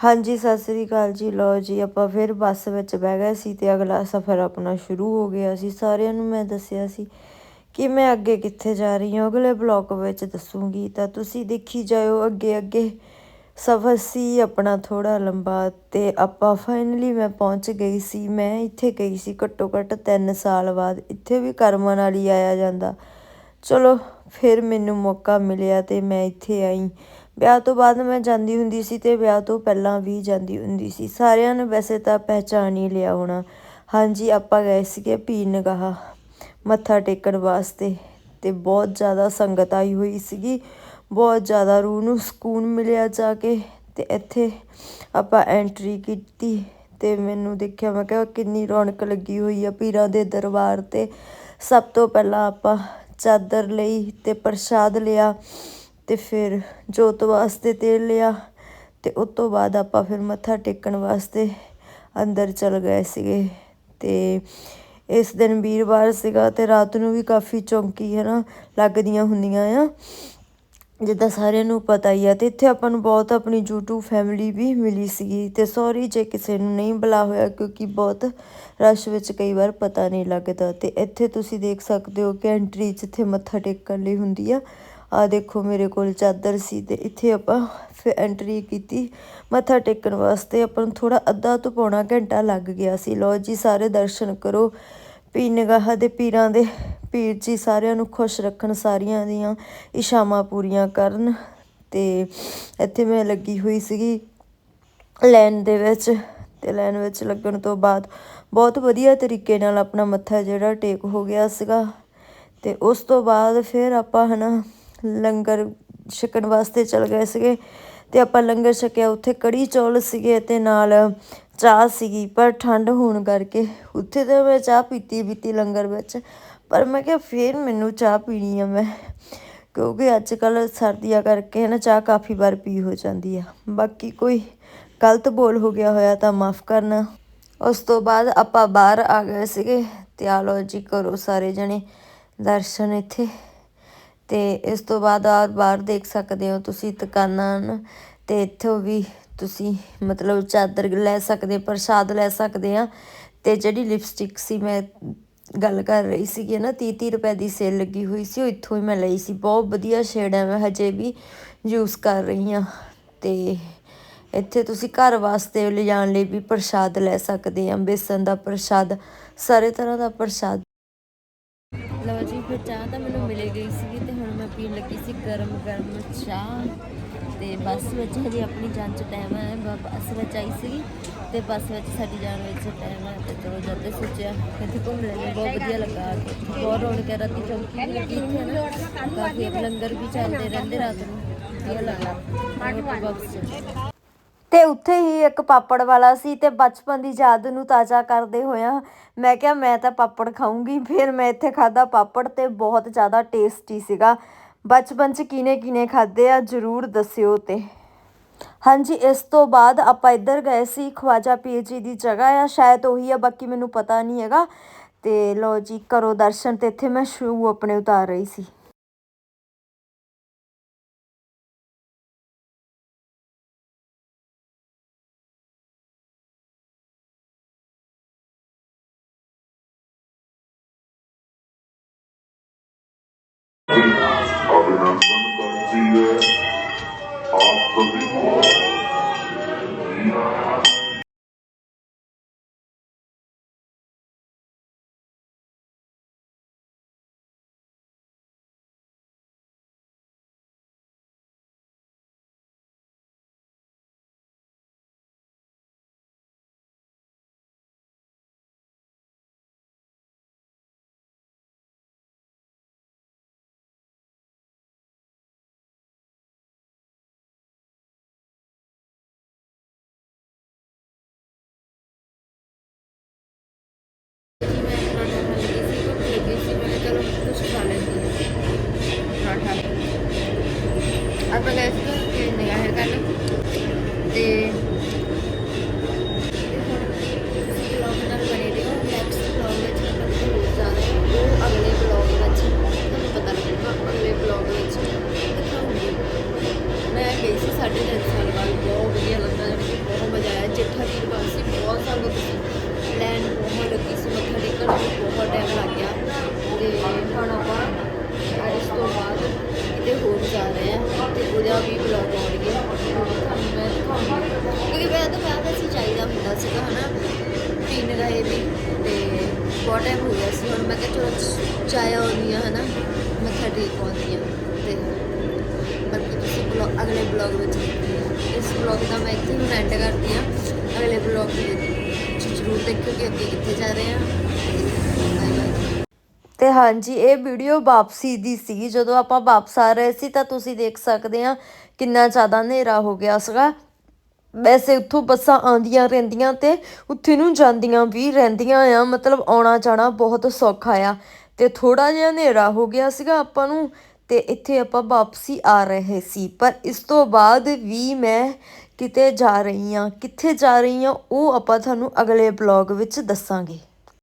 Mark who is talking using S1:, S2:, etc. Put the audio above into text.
S1: ਹਾਂਜੀ, ਸਤਿ ਸ੍ਰੀ ਅਕਾਲ ਜੀ। ਲੋ ਜੀ, ਆਪਾਂ ਫਿਰ ਬੱਸ ਵਿੱਚ ਬਹਿ ਗਏ ਸੀ ਤੇ ਅਗਲਾ ਸਫ਼ਰ ਆਪਣਾ ਸ਼ੁਰੂ ਹੋ ਗਿਆ ਸੀ। ਸਾਰਿਆਂ ਨੂੰ ਮੈਂ ਦੱਸਿਆ ਸੀ ਕਿ ਮੈਂ ਅੱਗੇ ਕਿੱਥੇ ਜਾ ਰਹੀ ਹਾਂ। ਅਗਲੇ ਬਲੌਗ ਵਿੱਚ ਦੱਸੂਗੀ। ਤਾਂ ਤੁਸੀਂ ਦੇਖੀ ਜਾਇਓ ਅੱਗੇ ਅੱਗੇ ਸਫ਼ਰ ਸੀ ਆਪਣਾ ਥੋੜਾ ਲੰਬਾ ਤੇ ਆਪਾਂ ਫਾਈਨਲੀ ਮੈਂ ਪਹੁੰਚ ਗਈ ਸੀ। ਮੈਂ ਇੱਥੇ ਗਈ ਸੀ ਘੱਟੋ ਘੱਟ 3 ਸਾਲ ਬਾਅਦ। ਇੱਥੇ ਵੀ ਕਰਮਾਂ ਨਾਲ ਹੀ ਆਇਆ ਜਾਂਦਾ। ਚਲੋ, ਫਿਰ ਮੈਨੂੰ ਮੌਕਾ ਮਿਲਿਆ ਤੇ ਮੈਂ ਇੱਥੇ ਆਈ। ਵਿਆਹ ਤੋਂ ਬਾਅਦ ਮੈਂ ਜਾਂਦੀ ਹੁੰਦੀ ਸੀ ਤੇ ਵਿਆਹ ਤੋਂ ਪਹਿਲਾਂ ਵੀ ਜਾਂਦੀ ਹੁੰਦੀ ਸੀ। ਸਾਰਿਆਂ ਨੇ ਵੈਸੇ ਤਾਂ ਪਹਿਚਾਨ ਹੀ ਲਿਆ ਹੋਣਾ। ਹਾਂਜੀ, ਆਪਾਂ ਗਏ ਸੀਗੇ ਪੀਰ ਨਿਗਾਹ, ਮੱਥਾ ਟੇਕਣ ਵਾਸਤੇ ਤੇ ਬਹੁਤ ਜ਼ਿਆਦਾ ਸੰਗਤ ਆਈ ਹੋਈ ਸੀਗੀ। ਬਹੁਤ ਜ਼ਿਆਦਾ ਰੂਹ ਨੂੰ ਸਕੂਨ ਮਿਲਿਆ ਜਾ ਕੇ ਤੇ ਇੱਥੇ ਆਪਾਂ ਐਂਟਰੀ ਕੀਤੀ ਤੇ ਮੈਨੂੰ ਦੇਖਿਆ, ਮੈਂ ਕਿਹਾ ਕਿੰਨੀ ਰੌਣਕ ਲੱਗੀ ਹੋਈ ਆ ਪੀਰਾਂ ਦੇ ਦਰਬਾਰ ਤੇ। ਸਭ ਤੋਂ ਪਹਿਲਾਂ ਆਪਾਂ ਚਾਦਰ ਲਈ ਤੇ ਪ੍ਰਸ਼ਾਦ ਲਿਆ। ਤੇ ਫਿਰ ਜੋਤ ਵਾਸਤੇ ਤੇਲ ਲਿਆ ਅਤੇ ਉਹ ਤੋਂ ਬਾਅਦ ਆਪਾਂ ਫਿਰ ਮੱਥਾ ਟੇਕਣ ਵਾਸਤੇ ਅੰਦਰ ਚਲ ਗਏ ਸੀਗੇ ਅਤੇ ਇਸ ਦਿਨ ਵੀਰਵਾਰ ਸੀਗਾ ਅਤੇ ਰਾਤ ਨੂੰ ਵੀ ਕਾਫੀ ਚੌਂਕੀ ਹੈ ਨਾ ਲੱਗਦੀਆਂ ਹੁੰਦੀਆਂ ਆ। ਜਿੱਦਾਂ ਸਾਰਿਆਂ ਨੂੰ ਪਤਾ ਹੀ ਆ ਤੇ ਇੱਥੇ ਆਪਾਂ ਨੂੰ ਬਹੁਤ ਆਪਣੀ YouTube ਫੈਮਿਲੀ ਵੀ ਮਿਲੀ ਸੀਗੀ ਤੇ ਸੌਰੀ ਜੇ ਕਿਸੇ ਨੂੰ ਨਹੀਂ ਬੁਲਾ ਹੋਇਆ ਕਿਉਂਕਿ ਬਹੁਤ ਰਸ਼ ਵਿੱਚ ਕਈ ਵਾਰ ਪਤਾ ਨਹੀਂ ਲੱਗਦਾ ਤੇ ਇੱਥੇ ਤੁਸੀਂ ਦੇਖ ਸਕਦੇ ਹੋ ਕਿ ਐਂਟਰੀ ਜਿੱਥੇ ਮੱਥਾ ਟੇਕਣ ਲਈ ਹੁੰਦੀ ਆ। ਆ ਦੇਖੋ ਮੇਰੇ ਕੋਲ ਚਾਦਰ ਸੀ ਤੇ ਇੱਥੇ ਆਪਾਂ ਫਿਰ ਐਂਟਰੀ ਕੀਤੀ। ਮੱਥਾ ਟੇਕਣ ਵਾਸਤੇ ਆਪਾਂ ਨੂੰ ਥੋੜਾ ਅੱਧਾ ਤੋਂ ਪੌਣਾ ਘੰਟਾ ਲੱਗ ਗਿਆ ਸੀ। ਲੋ ਜੀ, ਸਾਰੇ ਦਰਸ਼ਨ ਕਰੋ। ਪੀ ਨਿਗਾਹ ਦੇ ਪੀਰਾਂ ਦੇ ਪੀਰ ਜੀ ਸਾਰਿਆਂ ਨੂੰ ਖੁਸ਼ ਰੱਖਣ, ਸਾਰੀਆਂ ਦੀਆਂ ਇਸ਼ਾਵਾਂ ਪੂਰੀਆਂ ਕਰਨ ਤੇ ਇੱਥੇ ਮੈਂ ਲੱਗੀ ਹੋਈ ਸੀਗੀ ਲਾਈਨ ਦੇ ਵਿੱਚ ਤੇ ਲਾਈਨ ਵਿੱਚ ਲੱਗਣ ਤੋਂ ਬਾਅਦ ਬਹੁਤ ਵਧੀਆ ਤਰੀਕੇ ਨਾਲ ਆਪਣਾ ਮੱਥਾ ਜਿਹੜਾ ਟੇਕ ਹੋ ਗਿਆ ਸੀਗਾ ਤੇ ਉਸ ਤੋਂ ਬਾਅਦ ਫਿਰ ਆਪਾਂ ਹਨਾ ਲੰਗਰ ਛਕਣ ਵਾਸਤੇ ਚਲ ਗਏ ਸੀਗੇ ਤੇ ਆਪਾਂ ਲੰਗਰ ਛਕਿਆ। ਉੱਥੇ ਕੜੀ ਚੌਲ ਸੀਗੇ ਤੇ ਨਾਲ ਚਾਹ ਸੀਗੀ, ਪਰ ਠੰਡ ਹੋਣ ਕਰਕੇ ਉੱਥੇ ਤਾਂ ਮੈਂ ਚਾਹ ਪੀਤੀ ਪੀਤੀ ਲੰਗਰ ਵਿੱਚ। ਪਰ ਮੈਂ ਕਿਹਾ ਫੇਰ ਮੈਨੂੰ ਚਾਹ ਪੀਣੀ ਆ ਮੈਂ, ਕਿਉਂਕਿ ਅੱਜ ਕੱਲ ਸਰਦੀਆਂ ਕਰਕੇ ਨਾ ਚਾਹ ਕਾਫੀ ਵਾਰ ਪੀ ਹੋ ਜਾਂਦੀ ਆ। ਬਾਕੀ ਕੋਈ ਗਲਤ ਬੋਲ ਹੋ ਗਿਆ ਹੋਇਆ ਤਾਂ ਮਾਫ ਕਰਨਾ। ਉਸ ਤੋਂ ਬਾਅਦ ਆਪਾਂ ਬਾਹਰ ਆ ਗਏ ਸੀਗੇ ਤੇ ਆ ਲੋ ਜੀ ਕਰੋ ਸਾਰੇ ਜਣੇ ਦਰਸ਼ਨ ਇੱਥੇ। ਅਤੇ ਇਸ ਤੋਂ ਬਾਅਦ ਆ ਬਾਹਰ ਦੇਖ ਸਕਦੇ ਹੋ ਤੁਸੀਂ ਦੁਕਾਨਾਂ ਅਤੇ ਇੱਥੋਂ ਵੀ ਤੁਸੀਂ ਮਤਲਬ ਚਾਦਰ ਲੈ ਸਕਦੇ, ਪ੍ਰਸ਼ਾਦ ਲੈ ਸਕਦੇ ਹਾਂ। ਅਤੇ ਜਿਹੜੀ ਲਿਪਸਟਿਕ ਸੀ, ਮੈਂ ਗੱਲ ਕਰ ਰਹੀ ਸੀਗੀ ਨਾ ਤੀਹ ਤੀਹ ਰੁਪਏ ਦੀ ਸੇਲ ਲੱਗੀ ਹੋਈ ਸੀ, ਉਹ ਇੱਥੋਂ ਹੀ ਮੈਂ ਲਈ ਸੀ। ਬਹੁਤ ਵਧੀਆ ਸ਼ੇਡ ਹੈ, ਮੈਂ ਹਜੇ ਵੀ ਯੂਜ਼ ਕਰ ਰਹੀ ਹਾਂ। ਅਤੇ ਇੱਥੇ ਤੁਸੀਂ ਘਰ ਵਾਸਤੇ ਲਿਜਾਣ ਲਈ ਵੀ ਪ੍ਰਸ਼ਾਦ ਲੈ ਸਕਦੇ ਹਾਂ, ਬੇਸਨ ਦਾ ਪ੍ਰਸ਼ਾਦ, ਸਾਰੇ ਤਰ੍ਹਾਂ ਦਾ ਪ੍ਰਸ਼ਾਦ। ਲਓ ਜੀ, ਫਿਰ ਚਾਹ ਤਾਂ ਮੈਨੂੰ ਮਿਲੇ ਗਈ ਸੀਗੀ ਤੇ ਹੁਣ ਮੈਂ ਪੀਣ ਲੱਗੀ ਸੀ ਗਰਮ ਗਰਮ ਚਾਹ। ਤੇ ਬੱਸ ਵਿੱਚ ਹਜੇ ਆਪਣੀ ਜਾਣ ਚ ਟਾਈਮ ਹੈ ਬੱਸ ਵਿੱਚ ਆਈ ਸੀਗੀ ਤੇ ਬੱਸ ਵਿੱਚ ਸਾਡੀ ਜਾਣ ਵਿੱਚ ਟਾਈਮ ਹੈ ਤੇ ਚਲੋ ਜਦ ਸੋਚਿਆ ਇੱਥੇ ਘੁੰਮ ਲੈਂਦੇ ਬਹੁਤ ਵਧੀਆ ਲੱਗਾ। ਬਹੁਤ ਰੌਣਕ ਹੈ, ਰਾਤੀ ਚੌਂਕੀ ਵੀ ਲੱਗੀ ਇੱਥੇ ਨਾ, ਕਾਫੀ ਲੰਗਰ ਵੀ ਚੱਲਦੇ ਰਹਿੰਦੇ ਰਾਤ ਨੂੰ, ਵਧੀਆ ਲੱਗਾ। ਹੁਣ ਵਾਪਸ ਤੇ ਉੱਥੇ ਹੀ ਇੱਕ ਪਾਪੜ ਵਾਲਾ ਸੀ ਤੇ ਬਚਪਨ ਦੀ ਯਾਦ ਨੂੰ ਤਾਜ਼ਾ ਕਰਦੇ ਹੋਇਆ ਮੈਂ ਕਿਹਾ, ਮੈਂ ਤਾਂ ਪਾਪੜ ਖਾਊਂਗੀ। ਫਿਰ ਮੈਂ ਇੱਥੇ ਖਾਦਾ ਪਾਪੜ ਤੇ ਬਹੁਤ ਜ਼ਿਆਦਾ ਟੇਸਟੀ ਸੀਗਾ। ਬਚਪਨ ਚ ਕਿਨੇ ਕਿਨੇ ਖਾਦੇ ਆ, ਜਰੂਰ ਦੱਸਿਓ ਤੇ। ਹਾਂਜੀ, ਇਸ ਤੋਂ ਬਾਅਦ ਆਪਾਂ ਇੱਧਰ ਗਏ ਸੀ, ਖਵਾਜਾ ਪੀਰ ਜੀ ਦੀ ਜਗ੍ਹਾ ਆ, ਸ਼ਾਇਦ ਉਹੀ ਆ, ਬਾਕੀ ਮੈਨੂੰ ਪਤਾ ਨਹੀਂ ਹੈਗਾ। ਤੇ ਲੋ ਜੀ, ਕਰੋ ਦਰਸ਼ਨ ਤੇ ਇੱਥੇ ਮੈਂ ਸ਼ੂ ਆਪਣੇ ਉਤਾਰ ਰਹੀ ਸੀ।
S2: Amém.
S1: ਵੀ ਬਹੁਤ ਵਧੀਆ ਲੱਗਾ ਬਹੁਤ ਮਜ਼ਾ ਆਇਆ ਜੇਠਾ ਵੀਰਵਾਰ ਸੀ ਬਹੁਤ ਸੰਗਤ ਸੀ ਲੈਣ ਬਹੁਤ ਲੱਗੀ ਸੀ ਮੱਥਾ ਟੇਕਣ ਬਹੁਤ ਟਾਈਮ ਲੱਗ ਗਿਆ ਤੇ ਹੁਣ ਆਪਾਂ ਤੋਂ ਬਾਅਦ ਕਿਤੇ ਹੋਰ ਜਾ ਰਹੇ ਹਾਂ ਤੇ ਉਹਦਾ ਵੀ ਬਲੌਗ ਆਉਣਗੇ ਤੁਹਾਨੂੰ ਮੈਂ ਕਿਉਂਕਿ ਵੈਸੇ ਤਾਂ ਮੈਂ ਤਾਂ ਚਾਹੀਦਾ ਹੁੰਦਾ ਸੀਗਾ ਹਨਾ ਪੀਣ ਦਾ ਇਹ ਵੀ ਤੇ ਬਹੁਤ ਟਾਈਮ ਹੋ ਗਿਆ ਸੀ ਹੁਣ ਮੈਂ ਕਿਹਾ ਚਲੋ ਚਾਹ ਆਉਣੀ ਹੈ ਨਾ ਮੱਥਾ ਟੇਕ ਆਉਂਦੀ ਆ। ਅਗਲੇ ਬਲੌਗ ਵਿੱਚ। ਇਸ ਬਲੌਗ ਦਾ ਮੈਂ ਇੱਥੇ ਹੁਣ ਐਂਡ ਕਰਦੀ ਆ ਅਗਲੇ ਬਲੌਗ ਵਿੱਚ ਜ਼ਰੂਰ ਦੇਖਿਓ ਕਿ ਅੱਗੇ ਕਿੱਥੇ ਜਾ ਰਹੇ ਆ ਬਾਏ ਬਾਏ ਤੇ ਹਾਂਜੀ, ਇਹ ਵੀਡੀਓ ਵਾਪਸੀ ਦੀ ਸੀ। ਜਦੋਂ ਆਪਾਂ ਵਾਪਸ ਆ ਰਹੇ ਸੀ ਤਾਂ ਤੁਸੀਂ ਦੇਖ ਸਕਦੇ ਆ ਕਿੰਨਾ ਜ਼ਿਆਦਾ ਹਨੇਰਾ ਹੋ ਗਿਆ ਸੀਗਾ। ਵੈਸੇ ਉੱਥੋਂ ਬੱਸਾਂ ਆਉਂਦੀਆਂ ਰਹਿੰਦੀਆਂ ਤੇ ਉੱਥੇ ਨੂੰ ਜਾਂਦੀਆਂ ਵੀ ਰਹਿੰਦੀਆਂ ਆ। ਮਤਲਬ ਆਉਣਾ ਜਾਣਾ ਬਹੁਤ ਸੌਖਾ ਆ। ਤੇ ਥੋੜਾ ਜਿਹਾ ਹਨੇਰਾ ਹੋ ਗਿਆ ਸੀਗਾ ਆਪਾਂ ਨੂੰ। ਅਤੇ ਇੱਥੇ ਆਪਾਂ ਵਾਪਸੀ ਆ ਰਹੇ ਸੀ। ਪਰ ਇਸ ਤੋਂ ਬਾਅਦ ਵੀ ਮੈਂ ਕਿਤੇ ਜਾ ਰਹੀ ਹਾਂ, ਕਿੱਥੇ ਜਾ ਰਹੀ ਹਾਂ, ਉਹ ਆਪਾਂ ਤੁਹਾਨੂੰ ਅਗਲੇ ਬਲੋਗ ਵਿੱਚ ਦੱਸਾਂਗੇ।